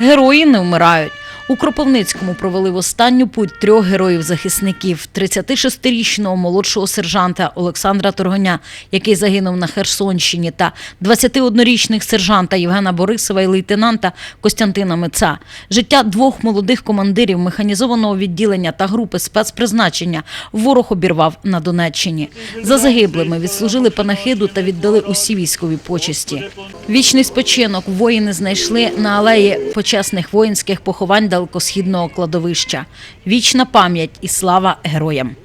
Герої не вмирають. У Кропивницькому провели в останню путь трьох героїв-захисників: 36-річного молодшого сержанта Олександра Торгоня, який загинув на Херсонщині, та 21-річних сержанта Євгена Борисова і лейтенанта Костянтина Меца. Життя двох молодих командирів механізованого відділення та групи спецпризначення ворог обірвав на Донеччині. За загиблими відслужили панахиду та віддали усі військові почесті. Вічний спочинок воїни знайшли на алеї почесних воїнських поховань далекосхідного кладовища. Вічна пам'ять і слава героям.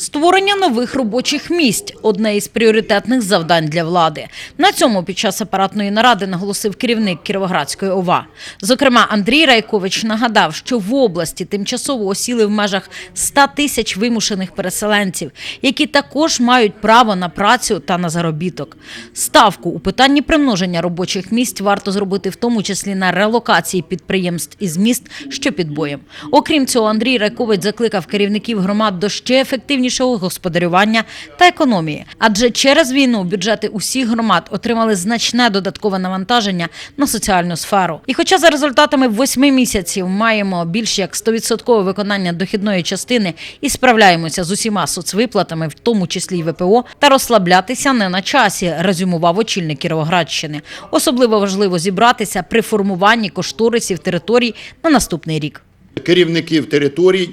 Створення нових робочих місць одне із пріоритетних завдань для влади. На цьому під час апаратної наради наголосив керівник Кіровоградської ОВА. Зокрема, Андрій Райкович нагадав, що в області тимчасово осіли в межах 100 тисяч вимушених переселенців, які також мають право на працю та на заробіток. Ставку у питанні примноження робочих місць варто зробити в тому числі на релокації підприємств із міст, що під боєм. Окрім цього, Андрій Райкович закликав керівників громад до ще ефективнішого господарювання та економії. Адже через війну бюджети усіх громад отримали значне додаткове навантаження на соціальну сферу. І хоча за результатами восьми місяців маємо більш як 100% виконання дохідної частини і справляємося з усіма соцвиплатами, в тому числі й ВПО, та розслаблятися не на часі, резюмував очільник Кіровоградщини. Особливо важливо зібратися при формуванні кошторисів територій на наступний рік. керівників територій.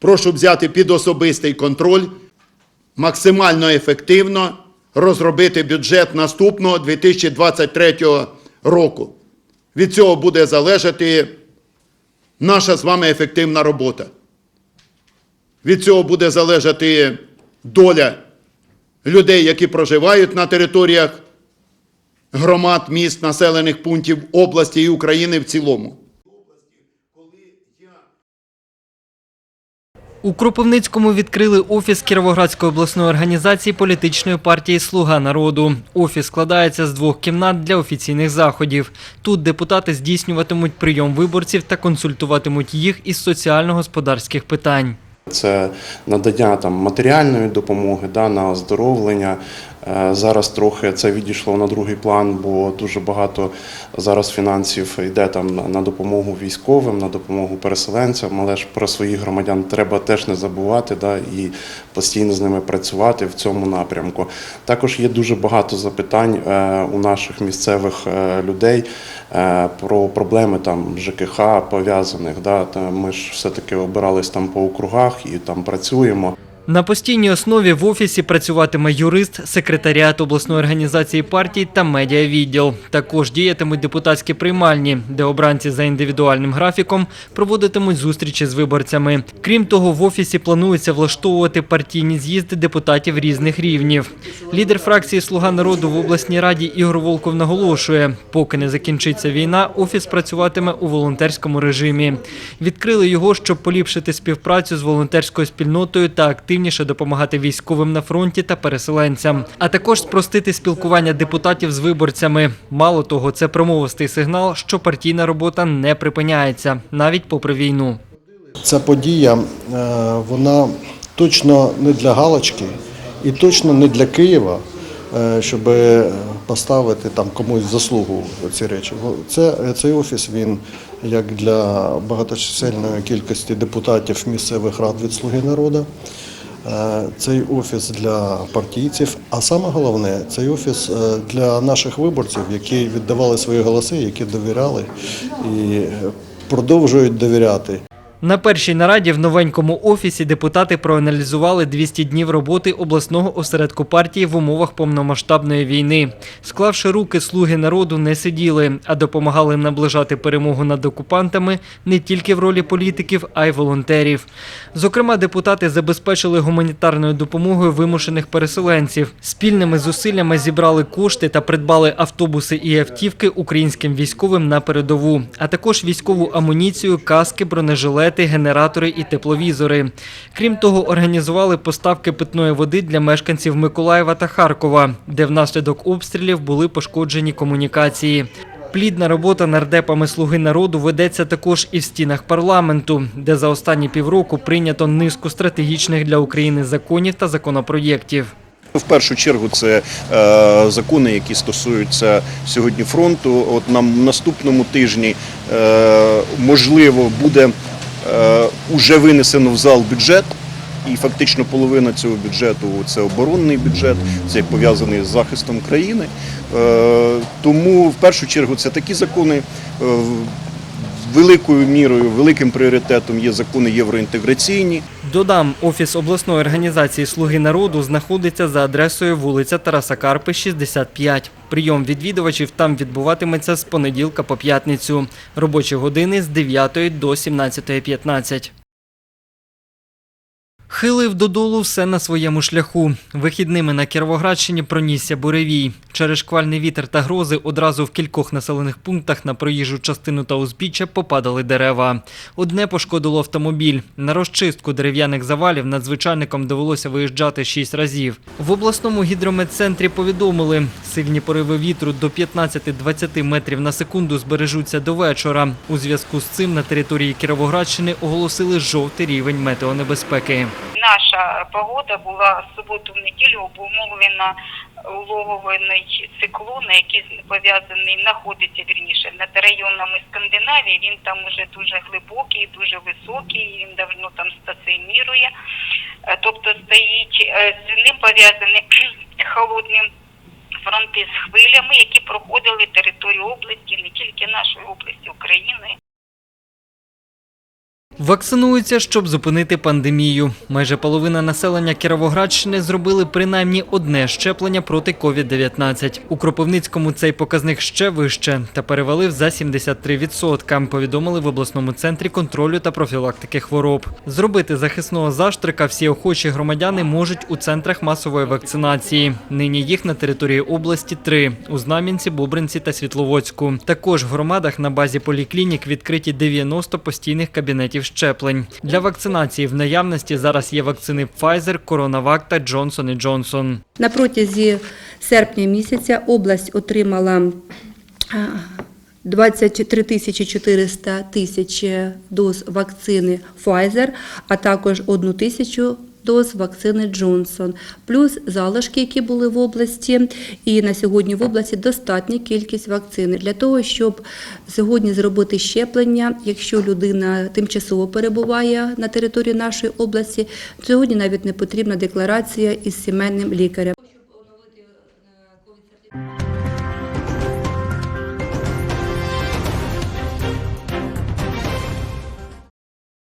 Прошу взяти під особистий контроль, максимально ефективно розробити бюджет наступного 2023 року. Від цього буде залежати наша з вами ефективна робота. Від цього буде залежати доля людей, які проживають на територіях громад, міст, населених пунктів області і України в цілому. У Кропивницькому відкрили офіс Кіровоградської обласної організації політичної партії Слуга народу. Офіс складається з двох кімнат для офіційних заходів. Тут депутати здійснюватимуть прийом виборців та консультуватимуть їх із соціально-господарських питань. Це надання там матеріальної допомоги, да, на оздоровлення. Е, Зараз трохи це відійшло на другий план, бо дуже багато зараз фінансів йде там на- допомогу військовим, на допомогу переселенцям. Але ж про своїх громадян треба теж не забувати, да, і постійно з ними працювати в цьому напрямку. Також є дуже багато запитань е, у наших місцевих е, людей про проблеми там ЖКХ пов'язаних. Да, ми ж все-таки обирались там по округах і там працюємо. На постійній основі в офісі працюватиме юрист, секретаріат обласної організації партій та медіавідділ. Також діятимуть депутатські приймальні, де обранці за індивідуальним графіком проводитимуть зустрічі з виборцями. Крім того, в офісі планується влаштовувати партійні з'їзди депутатів різних рівнів. Лідер фракції Слуга народу в обласній раді Ігор Волков наголошує, поки не закінчиться війна, офіс працюватиме у волонтерському режимі. Відкрили його, щоб поліпшити співпрацю з волонтерською спільнотою та активніше допомагати військовим на фронті та переселенцям, а також спростити спілкування депутатів з виборцями. Мало того, це промовистий сигнал, що партійна робота не припиняється навіть попри війну. Ця подія е, вона точно не для галочки і точно не для Києва, е, щоб поставити там комусь заслугу ці речі. Це, цей офіс він як для багаточисельної кількості депутатів місцевих рад від Слуги народу. Е, Цей офіс для партійців, а саме головне, цей офіс е, для наших виборців, які віддавали свої голоси, які довіряли і е, продовжують довіряти. На першій нараді в новенькому офісі депутати проаналізували 200 днів роботи обласного осередку партії в умовах повномасштабної війни. Склавши руки, слуги народу не сиділи, а допомагали наближати перемогу над окупантами не тільки в ролі політиків, а й волонтерів. Зокрема, депутати забезпечили гуманітарною допомогою вимушених переселенців. Спільними зусиллями зібрали кошти та придбали автобуси і автівки українським військовим на передову, а також військову амуніцію, каски, бронежилети, генератори і тепловізори. Крім того, організували поставки питної води для мешканців Миколаєва та Харкова, де внаслідок обстрілів були пошкоджені комунікації. Плідна робота нардепами Слуги народу ведеться також і в стінах парламенту, де за останні півроку прийнято низку стратегічних для України законів та законопроєктів. В першу чергу це е, закони, які стосуються сьогодні фронту. От нам наступному тижні е, можливо буде уже винесено в зал бюджет. І фактично половина цього бюджету це оборонний бюджет, це пов'язаний з захистом країни. Е, Тому в першу чергу це такі закони. Е, Великою мірою, великим пріоритетом є закони євроінтеграційні. Додам, офіс обласної організації Слуги народу знаходиться за адресою вулиця Тараса Карпи, 65. Прийом відвідувачів там відбуватиметься з понеділка по п'ятницю. Робочі години з 9 до 17.15. Хилив додолу все на своєму шляху. Вихідними на Кіровоградщині пронісся буревій. Через шквальний вітер та грози одразу в кількох населених пунктах на проїжджу частину та узбіччя попадали дерева. Одне пошкодило автомобіль. На розчистку дерев'яних завалів надзвичайникам довелося виїжджати шість разів. В обласному гідрометцентрі повідомили, сильні пориви вітру до 15-20 метрів на секунду збережуться до вечора. У зв'язку з цим на території Кіровоградщини оголосили жовтий рівень метеонебезпеки. Наша погода була в суботу в неділю обумовлена улоговий циклон, який пов'язаний, знаходиться вірніше над районами Скандинавії. Він там уже дуже глибокий, дуже високий, він давно там стаціонірує. Е, Тобто стоїть е, з ним пов'язані холодні фронти з хвилями, які проходили територію області, не тільки нашої області, України. Вакцинуються, щоб зупинити пандемію. Майже половина населення Кіровоградщини зробили принаймні одне щеплення проти COVID-19. У Кропивницькому цей показник ще вище та перевалив за 73%, повідомили в обласному центрі контролю та профілактики хвороб. Зробити захисного заштрика всі охочі громадяни можуть у центрах масової вакцинації. Нині їх на території області три – у Знам'янці, Бобринці та Світловодську. Також в громадах на базі поліклінік відкриті 90 постійних кабінетів щеплень. Для вакцинації в наявності зараз є вакцини Pfizer, CoronaVac та Johnson Johnson. На протязі серпня місяця область отримала е, 23 тисячі 400 тисяч доз вакцини Pfizer, а також 1 тисячу доз вакцини Джонсон, плюс залишки, які були в області. І на сьогодні в області достатня кількість вакцини для того, щоб сьогодні зробити щеплення, якщо людина тимчасово перебуває на території нашої області, сьогодні навіть не потрібна декларація із сімейним лікарем.